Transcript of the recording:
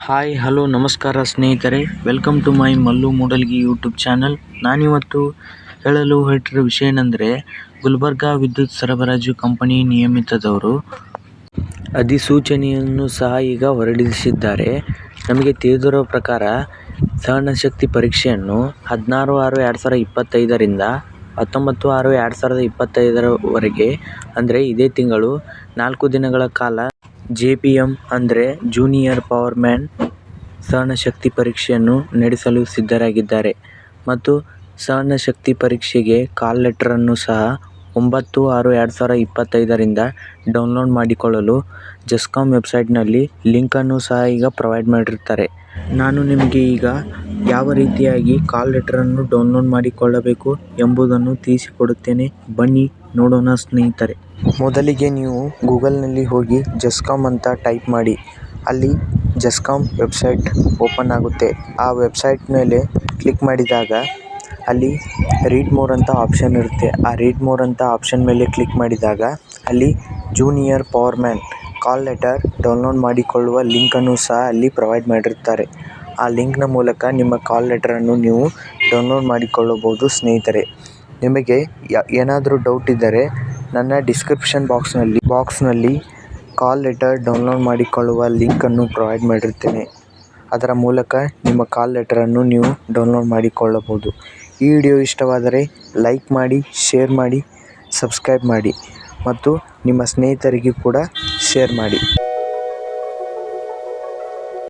Hi, hello, ನಮಸ್ಕಾರ ಸ್ನೇಹಿತರೆ. Welcome to my Mallu Mudalgi YouTube channel ನಾನಿವತ್ತು ಹೇಳಲು ಹೊರಟಿರೋ ವಿಷಯ ಏನಂದರೆ, ಗುಲ್ಬರ್ಗಾ ವಿದ್ಯುತ್ ಸರಬರಾಜು ಕಂಪನಿ ನಿಯಮಿತದವರು ಅಧಿಸೂಚನೆಯನ್ನು ಸಹ ಈಗ ಹೊರಡಿಸಿದ್ದಾರೆ. ನಮಗೆ ತಿಳಿದಿರೋ ಪ್ರಕಾರ ಸಹನಶಕ್ತಿ ಪರೀಕ್ಷೆಯನ್ನು ಹದಿನಾರು ಆರು ಎರಡು ಸಾವಿರದ ಇಪ್ಪತ್ತೈದರಿಂದ ಹತ್ತೊಂಬತ್ತು ಆರು ಎರಡು ಸಾವಿರದ ಇಪ್ಪತ್ತೈದರವರೆಗೆ, ಅಂದರೆ ಇದೇ ತಿಂಗಳು ನಾಲ್ಕು ದಿನಗಳ ಕಾಲ ಜೆ ಅಂದ್ರೆ ಜೂನಿಯರ್ ಪವರ್ ಮ್ಯಾನ್, ಸಹನ ಶಕ್ತಿ ಪರೀಕ್ಷೆಯನ್ನು ನಡೆಸಲು ಸಿದ್ಧರಾಗಿದ್ದಾರೆ. ಮತ್ತು ಸಹನಶಕ್ತಿ ಪರೀಕ್ಷೆಗೆ ಕಾಲ್ ಲೆಟರನ್ನು ಸಹ ಒಂಬತ್ತು ಆರು ಎರಡು ಸಾವಿರ ಇಪ್ಪತ್ತೈದರಿಂದ ಡೌನ್ಲೋಡ್ ಮಾಡಿಕೊಳ್ಳಲು ಜೆಸ್ಕಾಂ ವೆಬ್ಸೈಟ್ನಲ್ಲಿ ಲಿಂಕನ್ನು ಸಹ ಈಗ ಪ್ರೊವೈಡ್ ಮಾಡಿರ್ತಾರೆ. ನಾನು ನಿಮಗೆ ಈಗ ಯಾವ ರೀತಿಯಾಗಿ ಕಾಲ್ ಲೆಟರನ್ನು ಡೌನ್ಲೋಡ್ ಮಾಡಿಕೊಳ್ಳಬೇಕು ಎಂಬುದನ್ನು ತಿಳಿಸಿಕೊಡುತ್ತೇನೆ. ಬನ್ನಿ ನೋಡೋಣ ಸ್ನೇಹಿತರೆ. ಮೊದಲಿಗೆ ನೀವು ಗೂಗಲ್ನಲ್ಲಿ ಹೋಗಿ ಜಸ್ಕಾಮ್ ಅಂತ ಟೈಪ್ ಮಾಡಿ. ಅಲ್ಲಿ ಜಸ್ಕಾಮ್ ವೆಬ್ಸೈಟ್ ಓಪನ್ ಆಗುತ್ತೆ. ಆ ವೆಬ್ಸೈಟ್ ಮೇಲೆ ಕ್ಲಿಕ್ ಮಾಡಿದಾಗ ಅಲ್ಲಿ ರೀಡ್ ಮೋರ್ ಅಂತ ಆಪ್ಷನ್ ಇರುತ್ತೆ. ಆ ರೀಡ್ ಮೋರ್ ಅಂತ ಆಪ್ಷನ್ ಮೇಲೆ ಕ್ಲಿಕ್ ಮಾಡಿದಾಗ ಅಲ್ಲಿ junior power man call letter download ಮಾಡಿಕೊಳ್ಳುವ ಲಿಂಕನ್ನು ಸಹ ಅಲ್ಲಿ ಪ್ರೊವೈಡ್ ಮಾಡಿರ್ತಾರೆ ಆ ಲಿಂಕ್ನ ಮೂಲಕ ನಿಮ್ಮ ಕಾಲ್ ಲೆಟರನ್ನು ನೀವು ಡೌನ್ಲೋಡ್ ಮಾಡಿಕೊಳ್ಳಬಹುದು ಸ್ನೇಹಿತರೆ. ನಿಮಗೆ ಏನಾದರೂ ಡೌಟ್ ಇದ್ದರೆ ನನ್ನ ಡಿಸ್ಕ್ರಿಪ್ಷನ್ ಬಾಕ್ಸ್ನಲ್ಲಿ ಬಾಕ್ಸ್ನಲ್ಲಿ ಕಾಲ್ ಲೆಟರ್ ಡೌನ್ಲೋಡ್ ಮಾಡಿಕೊಳ್ಳುವ ಲಿಂಕನ್ನು ಪ್ರೊವೈಡ್ ಮಾಡಿರುತ್ತೇನೆ. ಅದರ ಮೂಲಕ ನಿಮ್ಮ ಕಾಲ್ ಲೆಟರನ್ನು ನೀವು ಡೌನ್ಲೋಡ್ ಮಾಡಿಕೊಳ್ಳಬಹುದು. ಈ ವಿಡಿಯೋ ಇಷ್ಟವಾದರೆ ಲೈಕ್ ಮಾಡಿ ಶೇರ್ ಮಾಡಿ ಸಬ್ಸ್ಕ್ರೈಬ್ ಮಾಡಿ, ಮತ್ತು ನಿಮ್ಮ ಸ್ನೇಹಿತರಿಗೂ ಕೂಡ ಶೇರ್ ಮಾಡಿ.